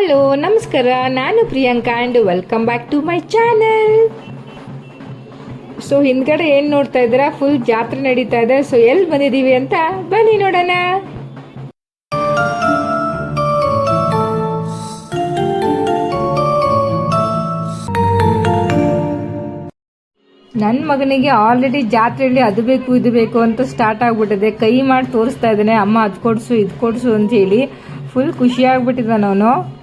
Hello, ನಮಸ್ಕಾರ. ನಾನು Priyanka and welcome back to my channel so ಹಿಂದ್ಗಡೆ ಏನು ನೋಡ್ತಾ ಇದ್ದೀರಾ? ಫುಲ್ ಜಾತ್ರೆ ನಡೀತಾ ಇದೆ. ಸೊ ಎಲ್ಲಿ ಬಂದಿದ್ದೀವಿ ಅಂತ ಬನ್ನಿ ನೋಡೋಣ. ನನ್ನ ಮಗನಿಗೆ ಆಲ್ರೆಡಿ ಜಾತ್ರೆಯಲ್ಲಿ ಅದು ಬೇಕು, ಇದು ಬೇಕು ಅಂತ ಸ್ಟಾರ್ಟ್ ಆಗ್ಬಿಟ್ಟಿದೆ. ಕೈ ಮಾಡಿ ತೋರಿಸ್ತಾ ಇದ್ದಾನೆ. ಅಮ್ಮ ಅದು ಕೊಡಿಸು, ಇದು ಕೊಡಿಸು ಅಂತ ಹೇಳಿ. ಫುಲ್ ಖುಷಿ ಆಗ್ಬಿಟ್ಟಿದ್ದಾನೆ ಅವನು.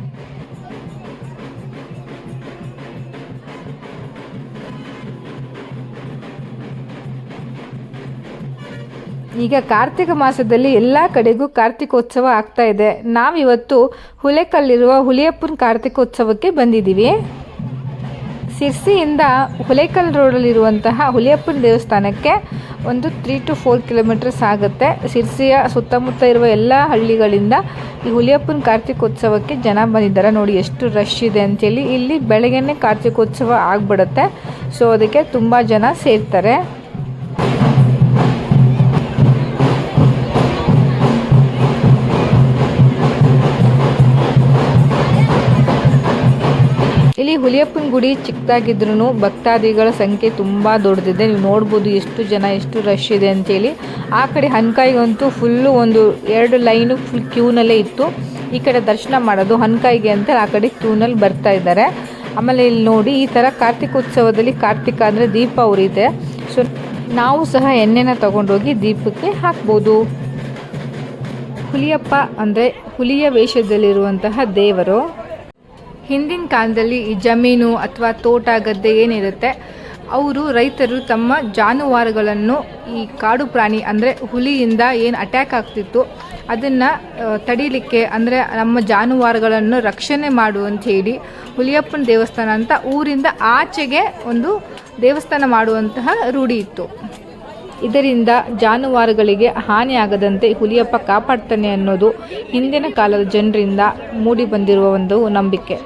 ಈಗ ಕಾರ್ತಿಕ ಮಾಸದಲ್ಲಿ ಎಲ್ಲ ಕಡೆಗೂ ಕಾರ್ತಿಕೋತ್ಸವ ಆಗ್ತಾ ಇದೆ. ನಾವಿವತ್ತು ಹುಲೆಕಲ್ಲಿರುವ ಹುಲಿಯಪ್ಪನ ಕಾರ್ತಿಕೋತ್ಸವಕ್ಕೆ ಬಂದಿದ್ದೀವಿ. ಸಿರ್ಸಿಯಿಂದ ಹುಲೇಕಲ್ ರೋಡಲ್ಲಿರುವಂತಹ ಹುಲಿಯಪ್ಪನ ದೇವಸ್ಥಾನಕ್ಕೆ ಒಂದು ತ್ರೀ ಟು ಫೋರ್ ಕಿಲೋಮೀಟರ್ಸ್ ಆಗುತ್ತೆ. ಸಿರ್ಸಿಯ ಸುತ್ತಮುತ್ತ ಇರುವ ಎಲ್ಲ ಹಳ್ಳಿಗಳಿಂದ ಈ ಹುಲಿಯಪ್ಪನ ಕಾರ್ತಿಕೋತ್ಸವಕ್ಕೆ ಜನ ಬಂದಿದ್ದಾರೆ. ನೋಡಿ ಎಷ್ಟು ರಶ್ ಇದೆ ಅಂತೇಳಿ. ಇಲ್ಲಿ ಬೆಳಗ್ಗೆನೇ ಕಾರ್ತಿಕೋತ್ಸವ ಆಗಿಬಿಡುತ್ತೆ. ಸೊ ಅದಕ್ಕೆ ತುಂಬ ಜನ ಸೇರ್ತಾರೆ. ಹುಲಿಯಪ್ಪನ ಗುಡಿ ಚಿಕ್ಕದಾಗಿದ್ರು ಭಕ್ತಾದಿಗಳ ಸಂಖ್ಯೆ ತುಂಬ ದೊಡ್ಡದಿದೆ. ನೀವು ನೋಡ್ಬೋದು ಎಷ್ಟು ಜನ, ಎಷ್ಟು ರಶ್ ಇದೆ ಅಂತೇಳಿ. ಆ ಕಡೆ ಹನ್ಕಾಯಿಗಂತೂ ಫುಲ್ಲು ಒಂದು ಎರಡು ಲೈನು ಫುಲ್ ಕ್ಯೂನಲ್ಲೇ ಇತ್ತು. ಈ ಕಡೆ ದರ್ಶನ ಮಾಡೋದು ಹನ್ಕಾಯಿಗೆ ಅಂತ ಆ ಕಡೆ ಕ್ಯೂನಲ್ಲಿ ಬರ್ತಾ ಇದ್ದಾರೆ. ಆಮೇಲೆ ಇಲ್ಲಿ ನೋಡಿ, ಈ ಥರ ಕಾರ್ತಿಕೋತ್ಸವದಲ್ಲಿ ಕಾರ್ತಿಕ ಅಂದರೆ ದೀಪ ಉರಿದೆ ಸೊ ನಾವು ಸಹ ಎಣ್ಣೆನ ತಗೊಂಡೋಗಿ ದೀಪಕ್ಕೆ ಹಾಕ್ಬೋದು. ಹುಲಿಯಪ್ಪ ಅಂದರೆ ಹುಲಿಯ ವೇಷದಲ್ಲಿರುವಂತಹ ದೇವರು. ಹಿಂದಿನ ಕಾಲದಲ್ಲಿ ಈ ಜಮೀನು ಅಥವಾ ತೋಟ, ಗದ್ದೆ ಏನಿರುತ್ತೆ, ಅವರು ರೈತರು ತಮ್ಮ ಜಾನುವಾರುಗಳನ್ನು ಈ ಕಾಡು ಪ್ರಾಣಿ ಅಂದರೆ ಹುಲಿಯಿಂದ ಏನು ಅಟ್ಯಾಕ್ ಆಗ್ತಿತ್ತು, ಅದನ್ನು ತಡೀಲಿಕ್ಕೆ ಅಂದರೆ ನಮ್ಮ ಜಾನುವಾರುಗಳನ್ನು ರಕ್ಷಣೆ ಮಾಡು ಅಂತ ಹೇಳಿ ಹುಲಿಯಪ್ಪನ ದೇವಸ್ಥಾನ ಅಂತ ಊರಿಂದ ಆಚೆಗೆ ಒಂದು ದೇವಸ್ಥಾನ ಮಾಡುವಂತಹ ರೂಢಿ ಇತ್ತು. ಇದರಿಂದ ಜಾನುವಾರುಗಳಿಗೆ ಹಾನಿಯಾಗದಂತೆ ಹುಲಿಯಪ್ಪ ಕಾಪಾಡ್ತಾನೆ ಅನ್ನೋದು ಹಿಂದಿನ ಕಾಲದ ಜನರಿಂದ ಮೂಡಿ ಬಂದಿರುವ ಒಂದು ನಂಬಿಕೆ.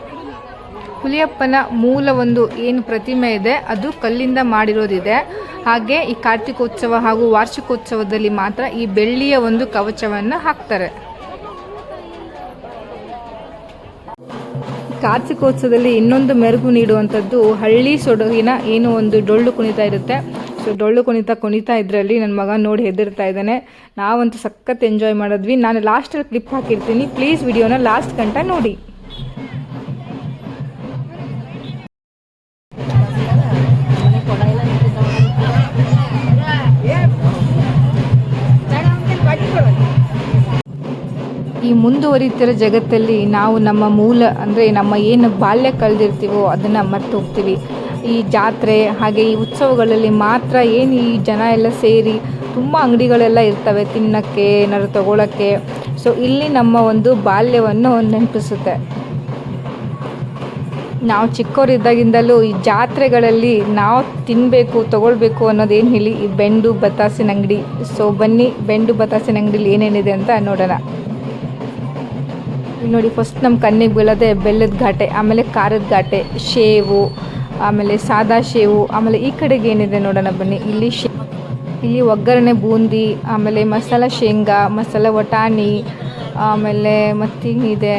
ಹುಲಿಯಪ್ಪನ ಮೂಲ ಒಂದು ಏನು ಪ್ರತಿಮೆ ಇದೆ, ಅದು ಕಲ್ಲಿಂದ ಮಾಡಿರೋದಿದೆ. ಹಾಗೆ ಈ ಕಾರ್ತಿಕೋತ್ಸವ ಹಾಗೂ ವಾರ್ಷಿಕೋತ್ಸವದಲ್ಲಿ ಮಾತ್ರ ಈ ಬೆಳ್ಳಿಯ ಒಂದು ಕವಚವನ್ನು ಹಾಕ್ತಾರೆ. ಕಾರ್ತಿಕೋತ್ಸವದಲ್ಲಿ ಇನ್ನೊಂದು ಮೆರುಗು ನೀಡುವಂಥದ್ದು ಹಳ್ಳಿ ಸೊಡಗಿನ ಏನು ಒಂದು ಡೊಳ್ಳು ಕುಣಿತ ಇರುತ್ತೆ. ಸೊ ಡೊಳ್ಳು ಕುಣಿತ ಕುಣಿತಾ ಇದರಲ್ಲಿ ನನ್ನ ಮಗ ನೋಡಿ ಹೆದರ್ತಾ ಇದ್ದಾನೆ. ನಾವಂತೂ ಸಖತ್ ಎಂಜಾಯ್ ಮಾಡಿದ್ವಿ. ನಾನು ಲಾಸ್ಟಲ್ಲಿ ಕ್ಲಿಪ್ ಹಾಕಿರ್ತೀನಿ. ಪ್ಲೀಸ್ ವಿಡಿಯೋನ ಲಾಸ್ಟ್ ಗಂಟ ನೋಡಿ. ಈ ಮುಂದುವರಿತಿರೋ ಜಗತ್ತಲ್ಲಿ ನಾವು ನಮ್ಮ ಮೂಲ ಅಂದರೆ ನಮ್ಮ ಏನು ಬಾಲ್ಯ ಕಳೆದಿರ್ತೀವೋ ಅದನ್ನು ಮರ್ತು ಹೋಗ್ತೀವಿ ಈ ಜಾತ್ರೆ ಹಾಗೆ ಈ ಉತ್ಸವಗಳಲ್ಲಿ ಮಾತ್ರ ಏನು ಈ ಜನ ಎಲ್ಲ ಸೇರಿ ತುಂಬ ಅಂಗಡಿಗಳೆಲ್ಲ ಇರ್ತವೆ ತಿನ್ನೋಕ್ಕೆ, ಏನಾದ್ರು ತಗೊಳ್ಳೋಕ್ಕೆ ಸೊ ಇಲ್ಲಿ ನಮ್ಮ ಒಂದು ಬಾಲ್ಯವನ್ನು ನೆನಪಿಸುತ್ತೆ. ನಾವು ಚಿಕ್ಕವರಿದ್ದಾಗಿಂದಲೂ ಈ ಜಾತ್ರೆಗಳಲ್ಲಿ ನಾವು ತಿನ್ನಬೇಕು ತೊಗೊಳ್ಬೇಕು ಅನ್ನೋದೇನು ಹೇಳಿ? ಈ ಬೆಂಡು ಬತಾಸಿನ ಅಂಗಡಿ. ಸೊ ಬನ್ನಿ, ಬೆಂಡು ಬತಾಸಿನ ಅಂಗಡಿಲಿ ಏನೇನಿದೆ ಅಂತ ನೋಡೋಣ. ನೋಡಿ ಫಸ್ಟ್ ನಮ್ಮ ಕಣ್ಣಿಗೆ ಬೀಳೋದೆ ಬೆಲ್ಲದ ಘಾಟೆ, ಆಮೇಲೆ ಖಾರದ ಘಾಟೆ, ಶೇವು, ಆಮೇಲೆ ಸಾದಾ ಶೇವು, ಆಮೇಲೆ ಈ ಕಡೆಗೆ ಏನಿದೆ ನೋಡೋಣ ಬನ್ನಿ. ಇಲ್ಲಿ ಶೇ, ಇಲ್ಲಿ ಒಗ್ಗರಣೆ ಬೂಂದಿ, ಆಮೇಲೆ ಮಸಾಲ ಶೇಂಗಾ, ಮಸಾಲ ವಟಾಣಿ, ಆಮೇಲೆ ಮತ್ತೇನಿದೆ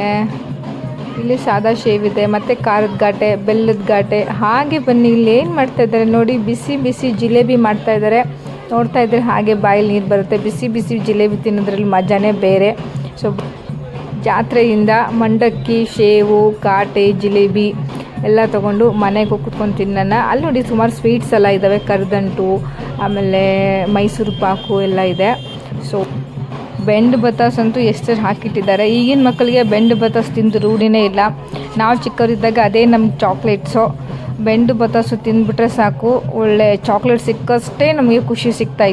ಇಲ್ಲಿ ಸಾದಾ ಶೇವಿದೆ, ಮತ್ತು ಖಾರದ ಘಾಟೆ, ಬೆಲ್ಲದ ಘಾಟೆ. ಹಾಗೆ ಬನ್ನಿ, ಇಲ್ಲಿ ಏನು ಮಾಡ್ತಾ ಇದ್ದಾರೆ ನೋಡಿ, ಬಿಸಿ ಬಿಸಿ ಜಿಲೇಬಿ ಮಾಡ್ತಾ ಇದ್ದಾರೆ. ನೋಡ್ತಾ ಇದ್ದರೆ ಹಾಗೆ ಬಾಯಲ್ಲಿ ನೀರು ಬರುತ್ತೆ. ಬಿಸಿ ಬಿಸಿ ಜಿಲೇಬಿ ತಿನ್ನೋದ್ರಲ್ಲಿ ಮಜಾನೇ ಬೇರೆ. ಸೊ ಜಾತ್ರೆಯಿಂದ ಮಂಡಕ್ಕಿ ಶೇವು ಕಾಟೆ, ಜಿಲೇಬಿ ಎಲ್ಲ ತೊಗೊಂಡು ಮನೆಗೆ ಹೋಗಿ ಕುತ್ಕೊಂಡು ತಿನ್ನೋಣ. ಅಲ್ಲಿ ನೋಡಿ ಸುಮಾರು ಸ್ವೀಟ್ಸ್ ಎಲ್ಲ ಇದ್ದಾವೆ ಕರ್ದಂಟು, ಆಮೇಲೆ ಮೈಸೂರು ಪಾಕು ಎಲ್ಲ ಇದೆ. ಸೊ ಬೆಂಡ್ ಬತಾಸ್ ಅಂತೂ ಎಷ್ಟು ಹಾಕಿಟ್ಟಿದ್ದಾರೆ. ಈಗಿನ ಮಕ್ಕಳಿಗೆ ಬೆಂಡ್ ಬತಾಸ್ ತಿಂದು ರೂಢಿನೇ ಇಲ್ಲ. ನಾವು ಚಿಕ್ಕವರಿದ್ದಾಗ ಅದೇ ನಮ್ಮ ಚಾಕ್ಲೇಟ್ಸು ಬೆಂಡು ಬತಾಸು ತಿಂದುಬಿಟ್ರೆ ಸಾಕು. ಒಳ್ಳೆ ಚಾಕ್ಲೇಟ್ ಸಿಕ್ಕಷ್ಟೇ ನಮಗೆ ಖುಷಿ ಸಿಗ್ತಾ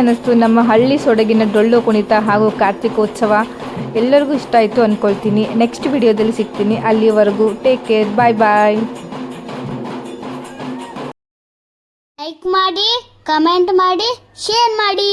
ಅನ್ನಿಸ್ತು ನಮ್ಮ ಹಳ್ಳಿ ಸೊಡಗಿನ ಡೊಳ್ಳು ಕುಣಿತ ಹಾಗೂ ಕಾರ್ತಿಕೋತ್ಸವ. ಎಲ್ಲರಿಗೂ ಇಷ್ಟ ಆಯಿತು ಅಂದ್ಕೊಳ್ತೀನಿ ನೆಕ್ಸ್ಟ್ ವಿಡಿಯೋದಲ್ಲಿ ಸಿಗ್ತೀನಿ. ಅಲ್ಲಿವರೆಗೂ take care bye bye like ಮಾಡಿ ಕಮೆಂಟ್ ಮಾಡಿ ಶೇರ್ ಮಾಡಿ.